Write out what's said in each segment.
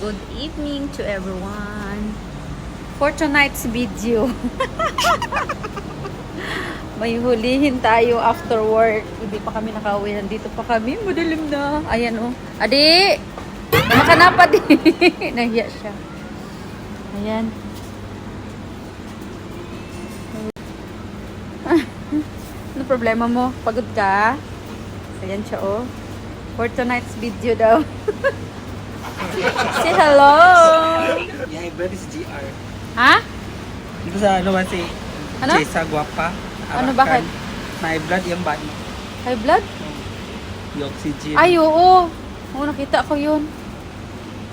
Good evening to everyone. For tonight's video, may hulihin tayo after work. Hindi pa kami nakauwi. Nandito pa kami. Madilim na. Ayan oh. Adi! Maka na pa di. Nahiya siya. Ayan. ano problema mo? Pagod ka? Ayan siya oh. For tonight's video daw. Say hello! Yeah, my blood is GR. Ha? Dito sa ano ba si Ano? Chesa Guapa. Ano, Arakan. bakit? My blood yung ba mo? High blood? Yung oxygen. Ay, oo. Oo, nakita ko yun.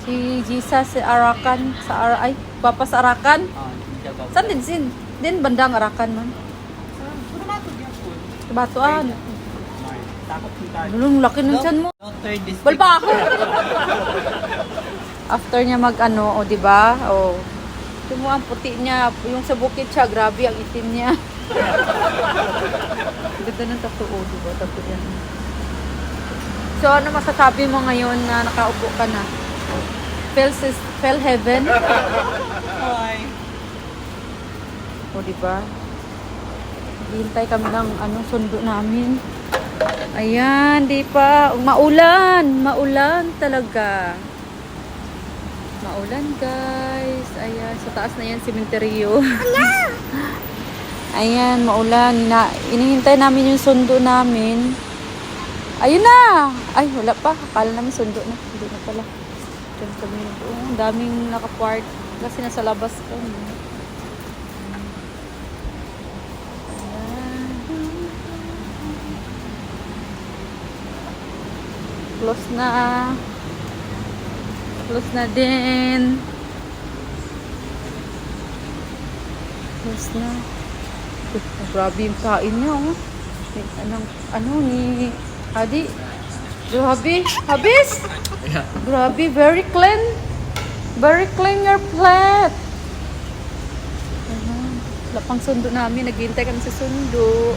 Si Jesus, si Arakan, sa Ara ay, Papa sa Arakan. Ah, ka ba? Saan din sin? Din bandang Arakan man. Ano ito food? Batuan. Takot. Lulong laki ng tiyan mo. No, third district. Bal pa ako. After niya mag ano, o di ba? O. Ito mo ang puti niya, yung sa bukid siya, grabe ang itim niya. Ganda ng tattoo, o, di ba? Tattoo yan. So, ano masasabi mo ngayon na nakaupo ka na? Fell, sis, fell heaven? Hi. O, di ba? Hintay kami ng ano, sundo namin. Ayan, di pa. Maulan. Maulan talaga. Maulan, guys. Ayan, sa taas na yan, simenteryo. Ayan, maulan. Na, inihintay namin yung sundo namin. Ayun na! Ay, wala pa. Akala namin sundo na. Hindi na pala. Diyan kami. Oh, ang daming nakapark. Kasi nasa labas kami. Close na. Close na din. Close na. Eh, Grabe yung kain niya, oh. Anong, ano ni Adi? Grabe. Habis? Grabe, very clean. Very clean your plate. Ayan. Wala pang sundo namin. Naghihintay kami sa sundo.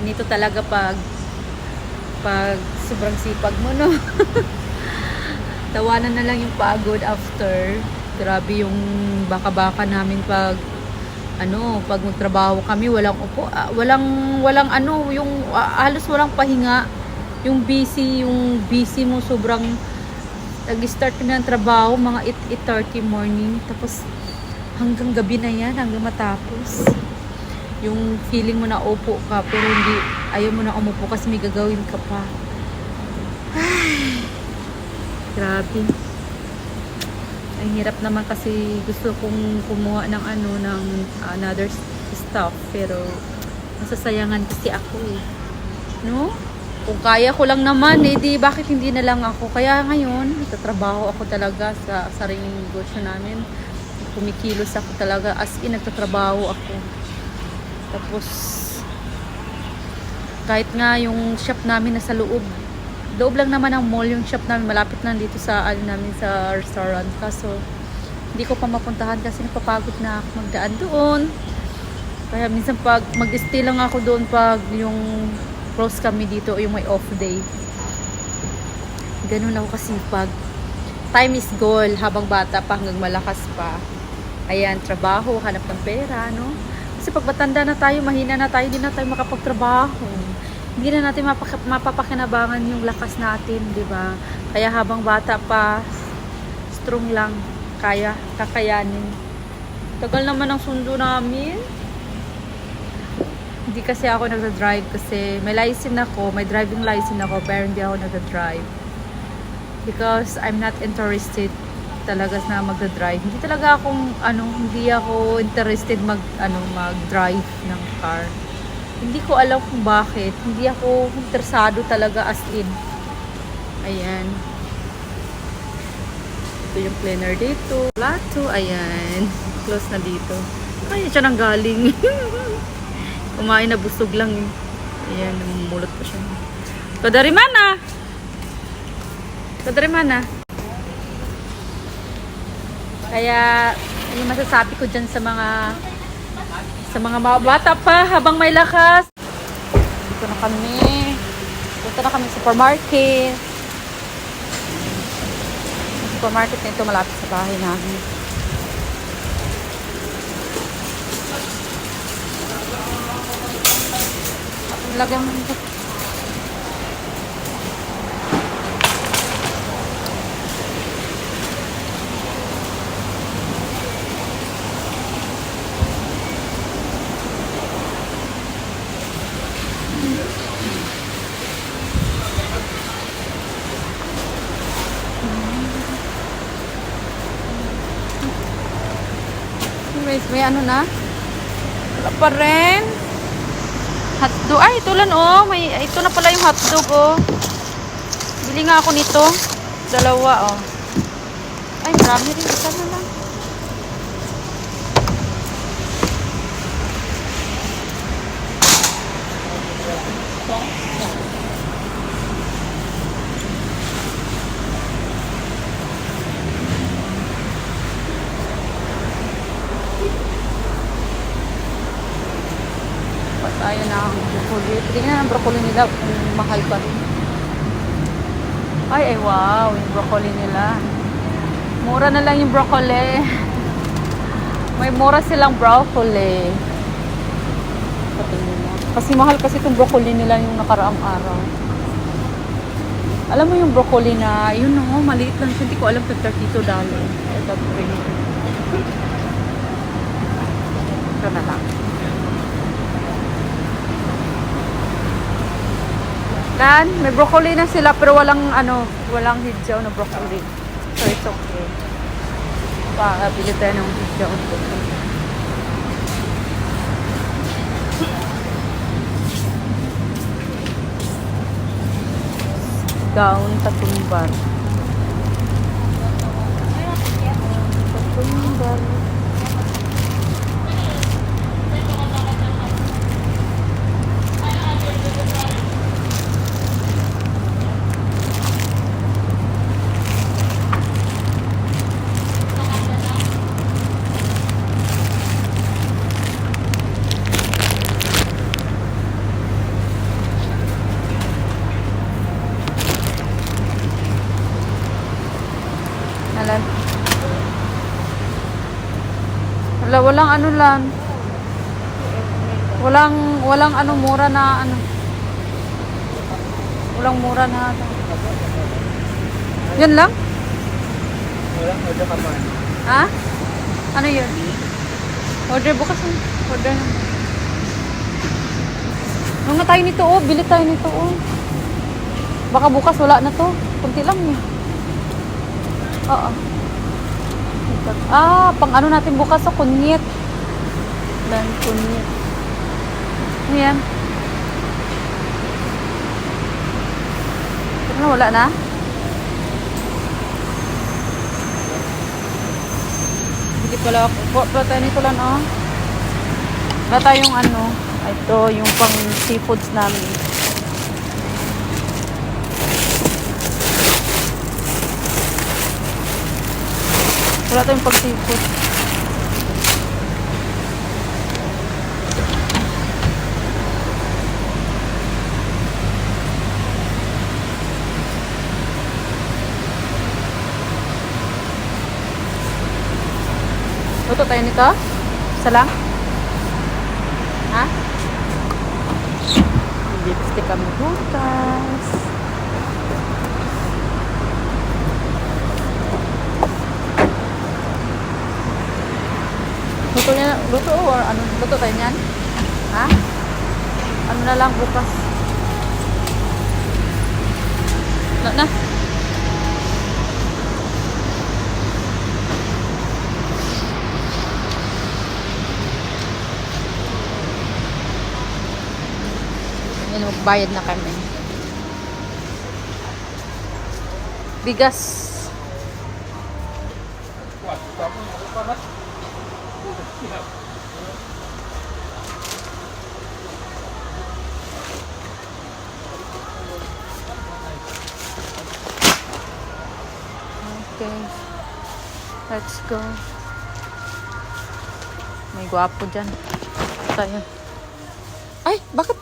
Ganito talaga pag pag sobrang sipag mo, no? Tawanan na lang yung pagod after. Grabe yung baka-baka namin pag ano, pag magtrabaho kami, walang upo, ah, walang walang ano, yung ah, halos walang pahinga. Yung busy, yung busy mo sobrang nag-start kami ng trabaho mga 8, 8.30 morning tapos hanggang gabi na yan hanggang matapos yung feeling mo na upo ka pero hindi ayaw mo na umupo kasi may gagawin ka pa Ay, grabe. Ang hirap naman kasi gusto kong kumuha ng ano ng another stuff pero nasasayangan kasi ako eh. No? Kung kaya ko lang naman eh di bakit hindi na lang ako? Kaya ngayon nagtatrabaho ako talaga sa sariling negosyo namin. Kumikilos ako talaga as in nagtatrabaho ako. Tapos, kahit nga yung shop namin nasa loob, loob lang naman ang mall yung shop namin, malapit lang dito sa, ano namin, sa restaurant. Kaso, hindi ko pa mapuntahan kasi napapagod na ako magdaan doon. Kaya minsan pag mag-stay lang ako doon pag yung close kami dito, yung may off day. Ganun ako kasi pag time is goal habang bata pa hanggang malakas pa. Ayan, trabaho, hanap ng pera, no? Kasi pag matanda na tayo, mahina na tayo, hindi na tayo makapagtrabaho. Hindi na natin mapaka- mapapakinabangan yung lakas natin, di ba? Kaya habang bata pa, strong lang, kaya, kakayanin. Tagal naman ang sundo namin. Hindi kasi ako nagda-drive kasi may license ako, may driving license ako, pero hindi ako nagda-drive. Because I'm not interested talaga na magda-drive. Hindi talaga akong ano, hindi ako interested mag ano, mag-drive ng car. Hindi ko alam kung bakit. Hindi ako interesado talaga as in. Ayan. Ito yung planner dito. Plato, ayan. Close na dito. Kaya siya nang galing. Kumain na busog lang eh. Ayan, namumulot pa siya. Kadarimana! Kadarimana! Kaya, yung masasabi ko dyan sa mga sa mga bata pa, habang may lakas. Dito na kami. Punta na kami sa supermarket. Yung supermarket na ito malapit sa bahay namin. Lagyan mo Anyways, may ano na? Wala pa rin. Hotdog. Ay, ito lang oh. May, ito na pala yung hotdog oh. Bili nga ako nito. Dalawa oh. Ay, marami rin. Isa na lang. Patayo na ang broccoli. Tingnan nila kung mahal pa rin. Ay, ay wow. Yung broccoli nila. Mura na lang yung broccoli. May mura silang broccoli. Kasi mahal kasi itong broccoli nila yung nakaraang araw. Alam mo yung broccoli na, yun o, maliit lang siya. Hindi ko alam kung 32 dollar. Ito. Ito na lang. Kan, may broccoli na sila pero walang ano, walang hidjaw na broccoli. So it's okay. Pa, bili tayo ng hidjaw na broccoli. Gaon tatumbar. Tatumbar. Alam. Wala, walang ano lang. Walang, walang ano, mura na ano. Walang mura na ano. Yan lang? Wala, order ka pa. Ha? Ano yun? Order bukas mo. Order na. Ano nga tayo nito oh? Bili tayo nito oh. Baka bukas wala na to. Kunti lang eh. Oo. Ah, pang ano natin bukas sa kunyit. Lan kunyit. Ano yan? Ano, wala na? Hindi pala ako. Tayo nito lang, oh. Wala tayong ano. Ito, yung pang seafoods namin. Wala tayong seafood. Luto tayo nito? Isa lang? Ha? Lipstick kami bukas. Luto or ano, luto tayo niyan? Ha? Ano na lang bukas? Na, na. Yan, magbayad na kami. Bigas. Okay. Let's go. May gwapo dyan. Tayo. Ay, bakit